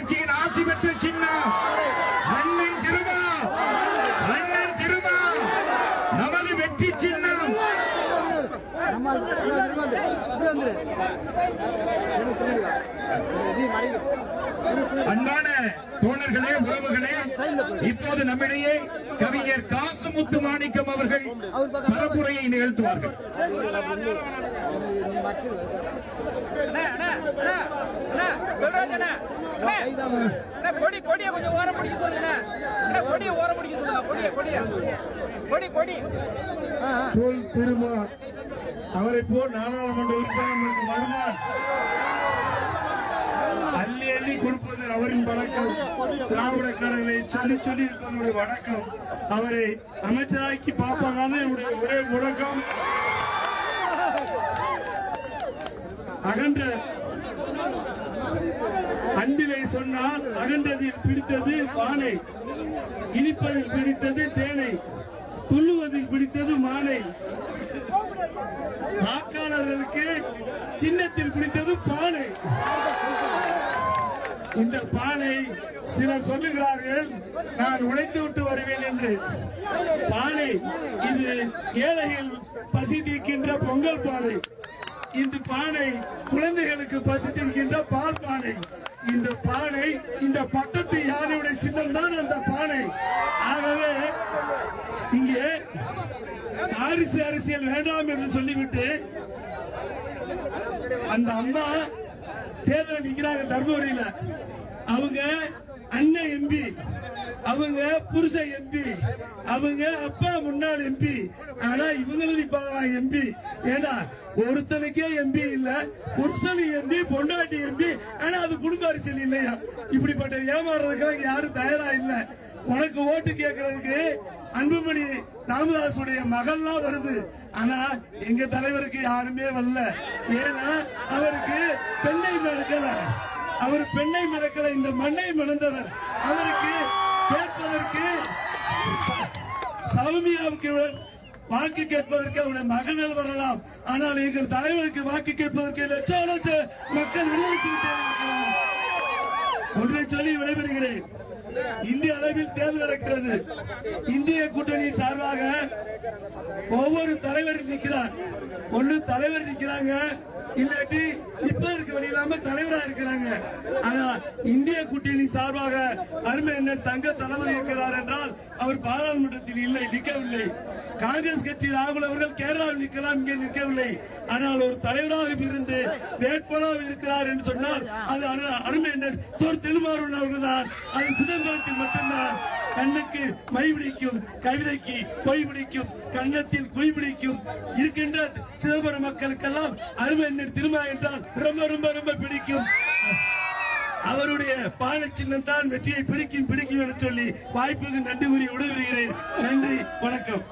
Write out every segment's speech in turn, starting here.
கட்சியின் ஆசி பெற்ற சின்னம் அண்ணன் திருமா அண்ணன் திருமா நமது வெற்றி சின்னம். நம்ம அன்பான தோழர்களே உறவுகளே இப்போது நம்மிடையே கவிஞர் காசுமுத்து மாணிக்கம் அவர்கள் பரப்புரையை நிகழ்த்துவார்கள். கொடி கொடியை கொஞ்சம் ஓரம் பிடிக்க சொல்லுங்க. அண்ணா, கொடியை ஓரம் பிடிக்க சொல்லுங்க கொடியை கொடியை கொடி கொடி சொல் திருமா அவரை போல் நாடாளுமன்ற உறுப்பினர் வருமான் அள்ளி எண்ணி கொடுப்பது அவரின் வழக்கம் திராவிட கடலை சொல்லி சொல்லி இருப்பதனுடைய வணக்கம். அவரை அமைச்சராக்கி பார்ப்பதான என்னுடைய ஒரே முழக்கம். அகன்ற அன்பிலை சொன்னால் அகன்றதில் பிடித்தது பானை இனிப்பதில் பிடித்தது தேனை துள்ளுவதில் பிடித்தது மானை. வாக்காளர்களுக்கு சின்னத்தில் பிடித்தது பானை. இந்த பானை சிலர் சொல்லுகிறார்கள் நான் உடைத்து விட்டு வருவேன் என்று. பானை இது ஏழைகள் பசி தீர்க்கின்ற பொங்கல் பானை. இந்த பானை குழந்தைகளுக்கு பசி தீர்க்கின்ற பால் பானை. இந்த பானை இந்த பட்டத்து யானையுடைய சின்னம் தான் அந்த பானை. ஆகவே இங்கே வாரிசு அரசியல் வேண்டாம் என்று சொல்லிவிட்டு அந்த அம்மா தேர்தல் நிக்கிறாங்க தர்மபுரியில. அவங்க அண்ணன் எம்பி அவங்க புருஷ எம்பி அவங்க அப்பா முன்னாள் எம்பி ஆனா இவங்களும் நிப்பாங்களாம் எம்பி ஏன்னா ஒருத்தனுக்கே எம்பி இல்ல புருஷனு எம்பி பொண்டாட்டி எம்பி ஆனா அது குடும்ப அரசியல் இல்லையா? இப்படிப்பட்ட ஏமாறுறதுக்கு யாரும் தயாரா இல்ல. உனக்கு ஓட்டு கேட்கறதுக்கு அன்புமணி ராமதாசுடைய மகள்லாம் வருது. ஆனா எங்க தலைவருக்கு யாருமே வரல. ஏன்னா அவருக்கு பெண்ணை மணக்கல. அவர் பெண்ணை மணக்கல. இந்த மண்ணை மணந்தவர். அவருக்கு கேட்பதற்கு சௌமியாவுக்கு வாக்கு கேட்பதற்கு அவருடைய மகன்கள் வரலாம். ஆனால் எங்கள் தலைவருக்கு வாக்கு கேட்பதற்கு லட்சம் லட்சம் மக்கள் விடுதலை ஒன்றை சொல்லி விடைபெறுகிறேன். இந்திய அளவில் தேர்தல் நடக்கிறது. இந்திய கூட்டணியின் சார்பாக ஒவ்வொரு தலைவர் நிற்கிறார். ஒன்று தலைவர் நிற்கிறாங்க. இல்லாட்டி இப்ப இருக்க வழி இல்லாம தலைவரா இருக்கிறாங்க. ஆனா இந்திய கூட்டணி சார்பாக அருமை அண்ணன் தங்க தளபதி இருக்கிறார் என்றால் அவர் பாராளுமன்றத்தில் இல்லை நிற்கவில்லை காங்கிரஸ் கட்சி ராகுல் அவர்கள் கேரளாவில் நிற்கலாம் இங்கே நிற்கவில்லை. ஆனால் ஒரு தலைவராக இருந்து வேட்பாளராக இருக்கிறார் என்று சொன்னால் அது அரு- அருமை அண்ணன் தோர் திருமாறன் அவர்கள் தான் அது சிதம்பரத்தில் மட்டும்தான். கண்ணுக்கு மை பிடிக்கும் கவிதைக்கு பொய் பிடிக்கும் கண்ணத்தில் குழி பிடிக்கும். இருக்கின்ற சிதம்பரம் மக்களுக்கெல்லாம் அருமை அண்ணன் திருமா என்றால் ரொம்ப ரொம்ப ரொம்ப பிடிக்கும். அவருடைய பானை சின்னம் தான் வெற்றியை பிடிக்கும் பிடிக்கும் என சொல்லி வாய்ப்புக்கு நன்றி கூறி விடுவிடுகிறேன் நன்றி வணக்கம்.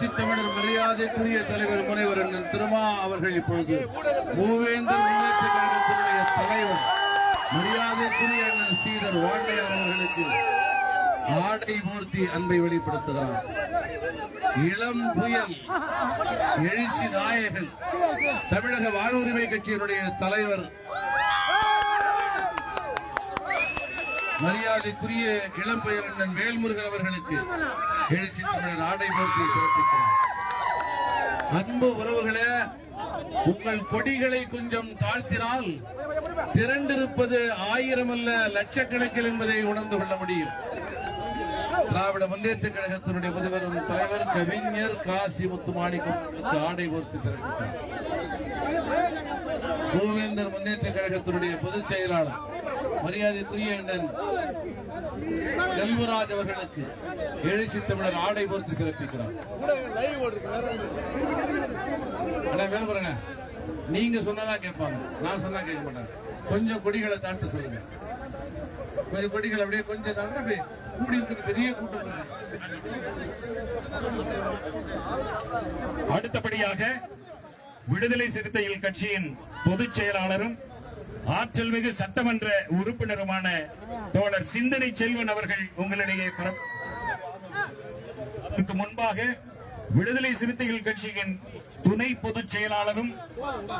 எழுச்சி தமிழர் மரியாதைக்குரிய தலைவர் முனைவர் அண்ணன் திருமா அவர்கள் இப்பொழுது மூவேந்தர் முன்னேற்ற கழகத்தினுடைய தலைவர். மரியாதைக்குரிய அண்ணன் ஸ்ரீதர் வாண்டையார் அவர்களுக்கு ஆடை மூர்த்தி அன்பை வெளிப்படுத்துகிறார். இளம் புயல் எழுச்சி நாயகன் தமிழக வாழ்வுரிமை கட்சியினுடைய தலைவர். மரியாதைக்குரிய இளம்பெயர் அண்ணன் வேல்முருகன் அவர்களுக்கு எழுச்சி தமிழர் ஆடை போட்டி சிறப்பிக்கிறார் அன்பு உறவுகளே உங்கள் கொடிகளை கொஞ்சம் தாழ்த்தினால் திரண்டிருப்பது ஆயிரம் அல்ல லட்சக்கணக்கில் என்பதை உணர்ந்து கொள்ள முடியும். திராவிட முன்னேற்ற கழகத்தினுடைய முதல்வரும் தலைவர் கவிஞர் காசி முத்துமாணிக்கம் ஆடை ஓர்த்து சிறப்பித்தார். பூவேந்தர் முன்னேற்ற கழகத்தினுடைய பொதுச் செயலாளர் மரியாதைக்குரிய அண்ணன் செல்வராஜ் அவர்களுக்கு எழுச்சி தமிழர் ஆடை பொறுத்து சிறப்பிக்கிறார். அண்ணா, வேல்முருகண்ணே, நீங்க சொன்னதான் கேட்பாங்க. நான் சொன்னா கேட்க மாட்டேன். கொஞ்சம் கொடிகளை தாழ்த்து சொல்லுங்க. கொஞ்சம் கொடிகள் அப்படியே கொஞ்சம் தாழ்த்து அப்படியே கூடி இருக்குது பெரிய கூட்டம் அடுத்தபடியாக விடுதலை சிறுத்தைகள் கட்சியின் பொதுச் செயலாளரும் ஆற்றல் மிகு சட்டமன்ற உறுப்பினருமான தோழர் சிந்தனை செல்வன் அவர்கள் உங்களிடையே அதற்கு முன்பாக விடுதலை சிறுத்தைகள் கட்சியின் துணை பொதுச் செயலாளரும்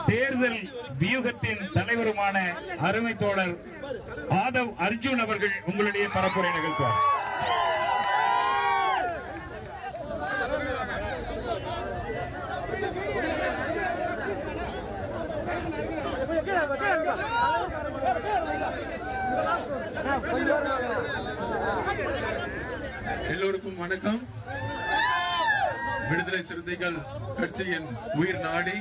தேர்தல் வியூகத்தின் தலைவருமான அருமை தோழர் ஆதவ் அர்ஜுன் அவர்கள் உங்களுடைய பரப்புரை நிகழ்த்துவார். எல்லோருக்கும் வணக்கம். விடுதலை சிறுத்தைகள் கட்சியின் உயிர் நாடி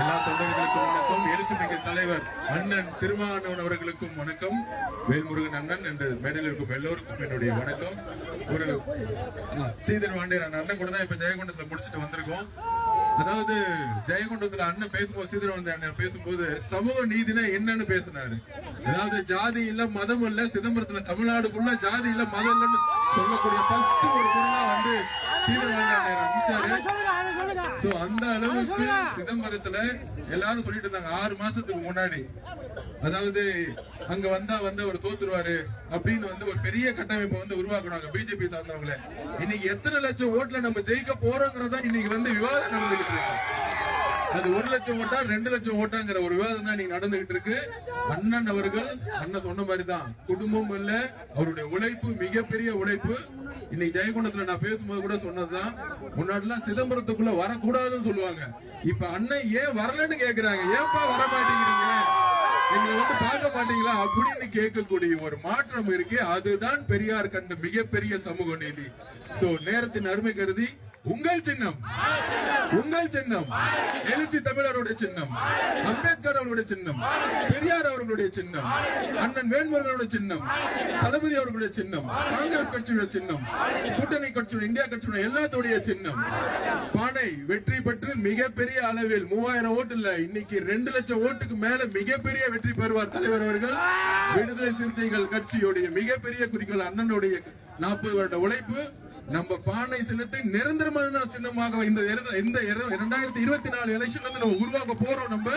எல்லா தொண்டர்களுக்கும் வணக்கம். எழுச்சிமிக்க தலைவர் அண்ணன் திருமாவளவன் அவர்களுக்கும் வணக்கம். வேல்முருகன் அண்ணன் என்று மேடையில் இருக்கும் எல்லோருக்கும் என்னுடைய வணக்கம். ஒரு ஸ்ரீதர் வாண்டியர் அண்ணன் கூட தான் இப்ப ஜெயகுண்டத்துல முடிச்சிட்டு வந்திருக்கோம். அதாவது ஜெயகுண்டத்துல அண்ணன் பேசும்போது சீதரவந்த அண்ணன் பேசும்போது சமூக நீதினா என்னன்னு பேசினாரு. அதாவது ஜாதி இல்ல மதம் இல்ல சிதம்பரத்துல தமிழ்நாடு ஃபுல்லா ஜாதி இல்ல மதம் இல்லன்னு சொல்லக்கூடிய ஃபர்ஸ்ட் ஒரு பொருளா வந்து ஸ்ரீதர் பாண்டியன் அண்ணன் அனுப்பிச்சாரு சோ அந்த அளவுக்கு சிதம்பரத்துல எல்லாரும் சொல்லிட்டு இருந்தாங்க ஆறு மாசத்துக்கு முன்னாடி. அதாவது அங்க வந்தா வந்து அவர் தோத்துருவாரு அப்படின்னு வந்து ஒரு பெரிய கட்டமைப்பை வந்து உருவாக்குனாங்க பிஜேபி சார்ந்தவங்கள. இன்னைக்கு எத்தனை லட்சம் ஓட்டுல நம்ம ஜெயிக்க போறோங்கிறதா இன்னைக்கு வந்து விவாதம் நடந்துகிட்டு இருக்கு. அது ஒரு லட்சம் ஓட்டா ரெண்டு லட்சம் ஓட்டாங்கிற ஒரு விவாதம் தான் நீங்க நடந்துகிட்டு இருக்கு. அண்ணன் அவர்கள் அண்ணன் சொன்ன மாதிரி தான் குடும்பம் இல்ல அவருடைய உழைப்பு மிகப்பெரிய உழைப்பு. இன்னைக்கு ஜெயகுண்டத்துல நான் பேசும்போது கூட சொன்னதுதான். முன்னாடிலாம் சிதம்பரத்துக்குள்ள வரக்கூடாதுன்னு சொல்லுவாங்க. இப்ப அண்ணன் ஏன் வரலன்னு கேக்குறாங்க. ஏன்பா வர மாட்டேங்கிறீங்க? எங்களை வந்து பார்க்க மாட்டீங்களா? அப்படின்னு கேட்கக்கூடிய ஒரு மாற்றம் இருக்கு அதுதான் பெரியார் கண்ட மிகப்பெரிய சமூக நீதி. சோ நேரத்தின் அருமை கருதி உங்கள் சின்னம். உங்கள் சின்னம். எழுச்சி தமிழருடைய சின்னம். அம்பேத்கர் அவர்களுடைய சின்னம். பெரியார் அவர்களுடைய சின்னம். அண்ணன் வேல்முருகனுடைய சின்னம். தளபதி அவர்களுடைய சின்னம். காங்கிரஸ் கட்சியுடைய சின்னம். கூட்டணி கட்சியுடைய இந்தியா கட்சியுடைய எல்லாத்துடைய சின்னம். பானை வெற்றி பெற்று மிகப்பெரிய அளவில் மூவாயிரம் ஓட்டு இல்ல. இன்னைக்கு ரெண்டு லட்சம் ஓட்டுக்கு மேல மிகப்பெரிய வெற்றி பெறுவார் தலைவர் அவர்கள். விடுதலை சிறுத்தைகள் கட்சியுடைய மிகப்பெரிய குறிக்கோள் அண்ணனுடைய நாற்பது வருட உழைப்பு. நம்ம பானை சின்னத்தை நிரந்தரமான சின்னமாக இந்த இந்த இரண்டாயிரத்தி இருபத்தி நாலு எலெக்ஷன்ல வந்து நம்ம உருவாக்க போறோம் நம்ம.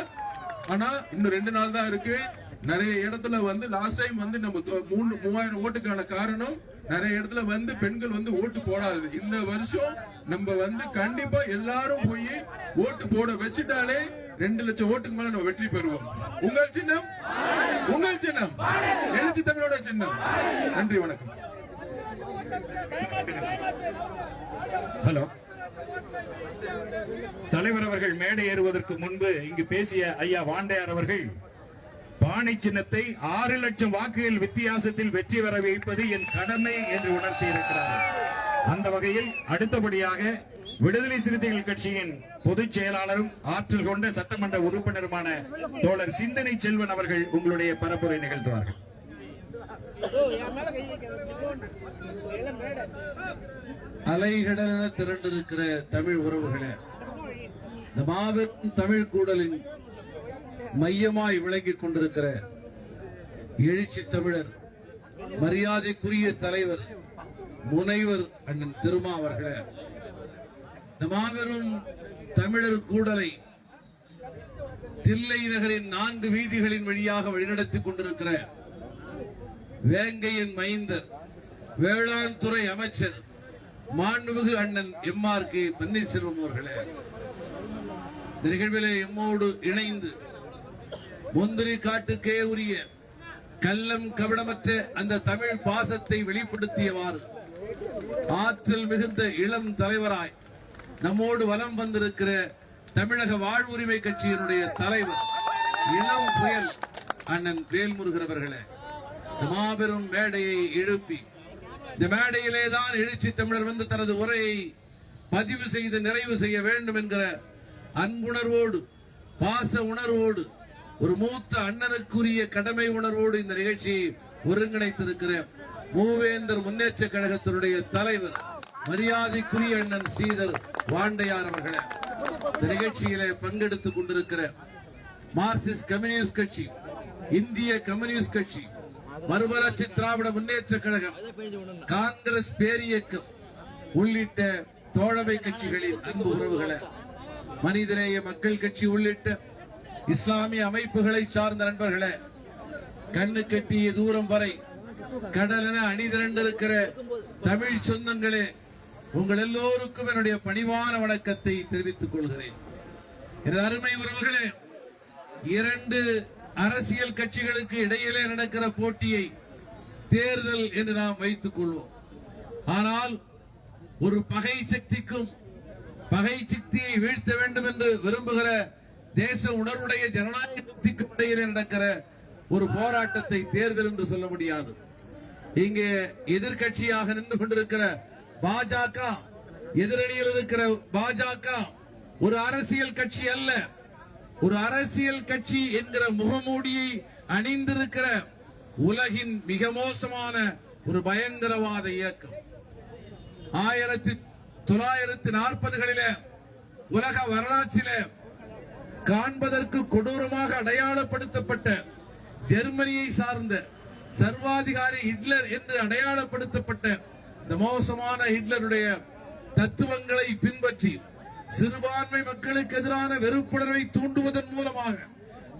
ஆனா இன்னும் ரெண்டு நாள் தான் இருக்கு. நிறைய இடத்துல வந்து லாஸ்ட் டைம் வந்து நம்ம மூணு மூவாயிரம் ஓட்டுக்கான காரணம் நிறைய இடத்துல வந்து பெண்கள் வந்து ஓட்டு போடாது இந்த வருஷம் நம்ம வந்து கண்டிப்பா எல்லாரும் போய் ஓட்டு போட வச்சுட்டாலே ரெண்டு லட்சம் ஓட்டுக்கு மேல நம்ம வெற்றி பெறுவோம். உங்கள் சின்னம்? உங்கள் சின்னம். எழுச்சி தமிழோட சின்னம். நன்றி வணக்கம். ஹலோ. தலைவர் அவர்கள் மேடை ஏறுவதற்கு முன்பு இங்கு பேசிய ஐயா வாண்டையார் அவர்கள் பாணி சின்னத்தை ஆறு லட்சம் வாக்குகள் வித்தியாசத்தில் வெற்றி பெற வைப்பது என் கடமை என்று உணர்த்தி இருக்கிறார் அந்த வகையில் அடுத்தபடியாக விடுதலை சிறுத்தைகள் கட்சியின் பொதுச் செயலாளரும் ஆற்றல் கொண்ட சட்டமன்ற உறுப்பினருமான தோழர் சிந்தனை செல்வன் அவர்கள் உங்களுடைய பரப்புரை நிகழ்த்துவார்கள். அலைகடலென திரண்டிருக்கிற தமிழ் உறவுகளே இந்த மாபெரும் தமிழ் கூடலின் மையமாய் விளங்கிக் கொண்டிருக்கிற எழுச்சி தமிழர் மரியாதைக்குரிய தலைவர் முனைவர் அண்ணன் திருமா அவர்களே இந்த மாபெரும் தமிழர் கூடலை தில்லை நகரின் நான்கு வீதிகளின் வழியாக வழிநடத்திக் கொண்டிருக்கிற வேங்கையின் மைந்தர் வேளாண் துறை அமைச்சர் மாண்புமிகு அண்ணன் எம் ஆர் கே பன்னீர்செல்வம் அவர்களே. இந்த நிகழ்விலே எம்மோடு இணைந்து முந்திரி காட்டுக்கே உரிய கள்ளம் கபடமற்ற அந்த தமிழ் பாசத்தை வெளிப்படுத்தியவாறு ஆற்றல் மிகுந்த இளம் தலைவராய் நம்மோடு வலம் வந்திருக்கிற தமிழக வாழ்வுரிமை கட்சியினுடைய தலைவர் இளம் புயல் அண்ணன் வேல்முருகன் அவர்களே. மாபெரும் மேடையை எழுப்பி இந்த மேடையிலே தான் எழுச்சி தமிழர் வந்து தனது உரையை பதிவு செய்து நிறைவு செய்ய வேண்டும் என்கிற அன்புணர்வோடு பாச உணர்வோடு ஒரு மூத்த அண்ணனுக்குரிய கடமை உணர்வோடு இந்த நிகழ்ச்சியை ஒருங்கிணைத்திருக்கிற மூவேந்தர் முன்னேற்ற கழகத்தினுடைய தலைவர் மரியாதைக்குரிய அண்ணன் ஸ்ரீதர் வாண்டையார் அவர்களே. இந்த நிகழ்ச்சியிலே பங்கெடுத்துக் கொண்டிருக்கிற மார்க்சிஸ்ட் கம்யூனிஸ்ட் கட்சி இந்திய கம்யூனிஸ்ட் கட்சி மறுமலர்ச்சி திராவிட முன்னேற்ற கழகம் காங்கிரஸ் பேரியக்கம் உள்ளிட்ட தோழமை கட்சிகளின் அன்பு உறவுகளை மனிதநேய மக்கள் கட்சி உள்ளிட்ட இஸ்லாமிய அமைப்புகளை சார்ந்த நண்பர்களே கண்ணு கட்டிய தூரம் வரை கடலென அணிதிரண்டிருக்கிற தமிழ் சொந்தங்களே உங்கள் எல்லோருக்கும் என்னுடைய பணிவான வணக்கத்தை தெரிவித்துக் கொள்கிறேன். எனது அருமை உறவுகளே இரண்டு அரசியல் கட்சிகளுக்கு இடையிலே நடக்கிற போட்டியை தேர்தல் என்று நாம் வைத்துக் கொள்வோம். ஆனால் ஒரு பகை சக்திக்கும் பகை சக்தியை வீழ்த்த வேண்டும் என்று விரும்புகிற தேச உணர்வுடைய ஜனநாயக சக்திக்கும் இடையிலே நடக்கிற ஒரு போராட்டத்தை தேர்தல் என்று சொல்ல முடியாது. இங்கே எதிர்க்கட்சியாக நின்று கொண்டிருக்கிற பாஜக எதிரணியில் இருக்கிற பாஜக ஒரு அரசியல் கட்சி அல்ல. ஒரு அரசியல் கட்சி என்கிற முகமூடியை அணிந்திருக்கிற உலகின் மிக மோசமான ஒரு பயங்கரவாத இயக்கம். ஆயிரத்தி தொள்ளாயிரத்தி நாற்பதுகளில உலக வரலாற்றில காண்பதற்கு கொடூரமாக அடையாளப்படுத்தப்பட்ட ஜெர்மனியை சார்ந்த சர்வாதிகாரி ஹிட்லர் என்று அடையாளப்படுத்தப்பட்ட இந்த மோசமான ஹிட்லருடைய தத்துவங்களை பின்பற்றி சிறுபான்மை மக்களுக்கு எதிரான வெறுப்புணர்வை தூண்டுவதன் மூலமாக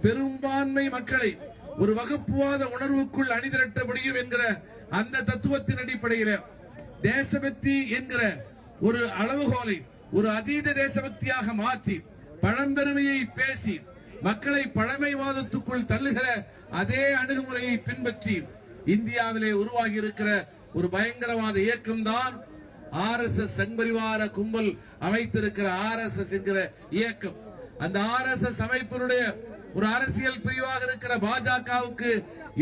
பெரும்பான்மை மக்களை ஒரு வகுப்புவாத உணர்வுக்குள் அணிதிரட்ட முடியும் என்கிற அந்த தத்துவத்தின் அடிப்படையில் தேசபக்தி என்கிற ஒரு அளவுகோலை ஒரு அதீத தேசபக்தியாக மாற்றி பழம்பெருமையை பேசி மக்களை பழமைவாதத்துக்குள் தள்ளுகிற அதே அணுகுமுறையை பின்பற்றி இந்தியாவிலே உருவாகி இருக்கிற ஒரு பயங்கரவாத இயக்கம்தான் ஆர் எஸ் எஸ் சங்பரிவார கும்பல் அமைத்திருக்கிற ஆர் எஸ் எஸ் என்கிற இயக்கம். அந்த ஆர் எஸ் எஸ் அமைப்பினுடைய ஒரு அரசியல் பிரிவாக இருக்கிற பாஜகவுக்கு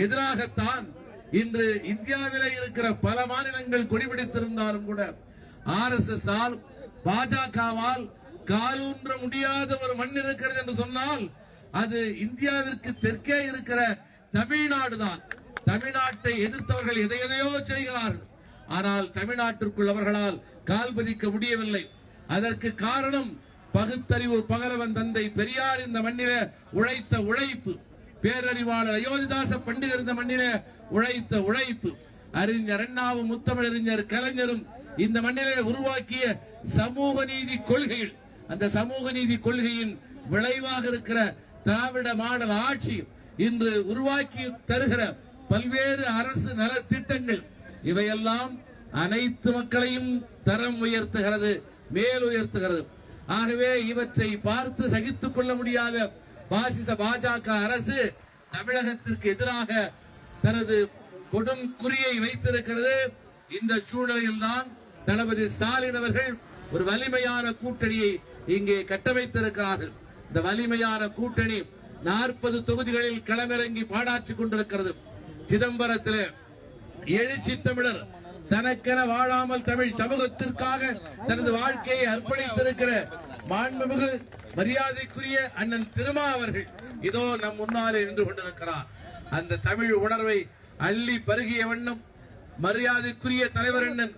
எதிராகத்தான் இன்று இந்தியாவிலே இருக்கிற பல மாநிலங்கள் கொடிபிடித்திருந்தாலும் கூட ஆர் எஸ் எஸ் ஆல் பாஜகவால் காலூன்ற முடியாத ஒரு மண் இருக்கிறது என்று சொன்னால் அது இந்தியாவிற்கு தெற்கே இருக்கிற தமிழ்நாடு தான் தமிழ்நாட்டை எதிர்த்தவர்கள் எதை எதையோ செய்கிறார்கள். ஆனால் தமிழ்நாட்டிற்குள் அவர்களால் கால்பதிக்க முடியவில்லை. அதற்கு காரணம் பகுத்தறிவு பகலவன் தந்தை பெரியார் இந்த மண்ணில உழைத்த உழைப்பு. பேரறிவாளர் அயோத்திதாச பண்டிதர் இந்த மண்ணில உழைத்த உழைப்பு. அறிஞர் அண்ணாவும் முத்தமிழறிஞர் கலைஞரும் இந்த மண்ணிலே உருவாக்கிய சமூக நீதி கொள்கையில் அந்த சமூக நீதி கொள்கையின் விளைவாக இருக்கிற திராவிட மாடல் ஆட்சி இன்று உருவாக்கி தருகிற பல்வேறு அரசு நலத்திட்டங்கள் இவையெல்லாம் அனைத்து மக்களையும் தரம் உயர்த்துகிறது மேல் உயர்த்துகிறது ஆகவே இவற்றை பார்த்து சகித்துக் கொள்ள முடியாத பாசிச பாஜக அரசு தமிழகத்திற்கு எதிராக தனது கொடும் குறியை வைத்திருக்கிறது. இந்த சூழ்நிலையில் தான் தளபதி ஸ்டாலின் அவர்கள் ஒரு வலிமையான கூட்டணியை இங்கே கட்டமைத்திருக்கிறார்கள். இந்த வலிமையான கூட்டணி நாற்பது தொகுதிகளில் களமிறங்கி பாடாற்றிக் கொண்டிருக்கிறது. சிதம்பரத்திலே எழுச்சி தமிழர் தனக்கென வாழாமல் தமிழ் சமூகத்திற்காக தனது வாழ்க்கையை அர்ப்பணித்திருக்கிற மாண்புமிகு மரியாதைக்குரிய அண்ணன் திருமா அவர்கள் இதோ நம் முன்னாலே நின்று கொண்டிருக்கிறார். அந்த தமிழ் உணர்வை அள்ளி பருகிய வண்ணம் மரியாதைக்குரிய தலைவர் அண்ணன்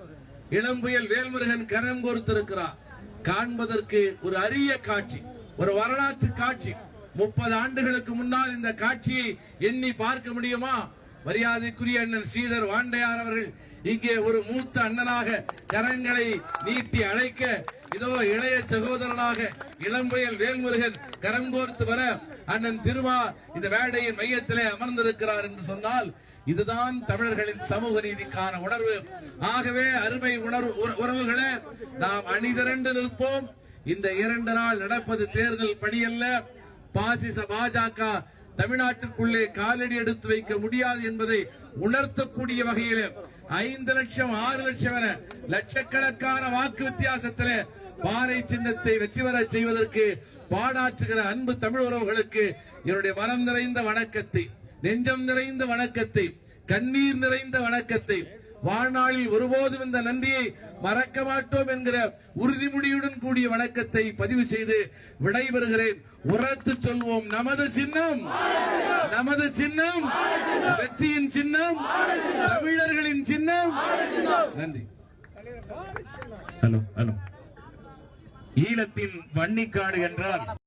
இளம்புயல் வேல்முருகன் கரம் கோர்த்திருக்கிறார். காண்பதற்கு ஒரு அரிய காட்சி ஒரு வரலாற்று காட்சி. முப்பது ஆண்டுகளுக்கு முன்னால் இந்த காட்சியை எண்ணி பார்க்க முடியுமா? மரியாதைக்குரிய அண்ணன் சீதர் வாண்டையார் அவர்கள் இங்கே ஒரு மூத்த அண்ணனாக கரங்களை நீட்டி அழைக்க இதோ இளைய சகோதரனாக இளம்பயல் வேல்முருகன் கரம் கோர்த்து வர அண்ணன் திருமா இந்த வேடையின் மையத்திலே அமர்ந்திருக்கிறார் என்று சொன்னால் இதுதான் தமிழர்களின் சமூக நீதிக்கான உணர்வு. ஆகவே அருமை உணர்வு உற- நாம் அணிதிரண்டு நிற்போம். இந்த இரண்டு நாள் நடப்பது தேர்தல் பணியல்ல. பாசிச பாஜக தமிழ்நாட்டிற்குள்ளே காலடி எடுத்து வைக்க முடியாது என்பதை உணர்த்தக்கூடிய வகையில் ஐந்து லட்சம் ஆறு லட்சம் என லட்சக்கணக்கான வாக்கு வித்தியாசத்தில் பாறை சின்னத்தை வெற்றி பெற செய்வதற்கு பாடாற்றுகிற அன்பு தமிழ் உறவுகளுக்கு என்னுடைய மனம் நிறைந்த வணக்கத்தை நெஞ்சம் நிறைந்த வணக்கத்தை கண்ணீர் நிறைந்த வணக்கத்தை வாழ்நாளில் ஒருபோதும் இந்த நன்றியை மறக்க மாட்டோம் என்கிற உறுதிமொழியுடன் கூடிய வணக்கத்தை பதிவு செய்து விடைபெறுகிறேன். உரத்து சொல்வோம் நமது சின்னம் நமது சின்னம் வெற்றியின் சின்னம் தமிழர்களின் சின்னம். நன்றி. Hello hello. ஈழத்தின் வன்னிக்காடு என்றால்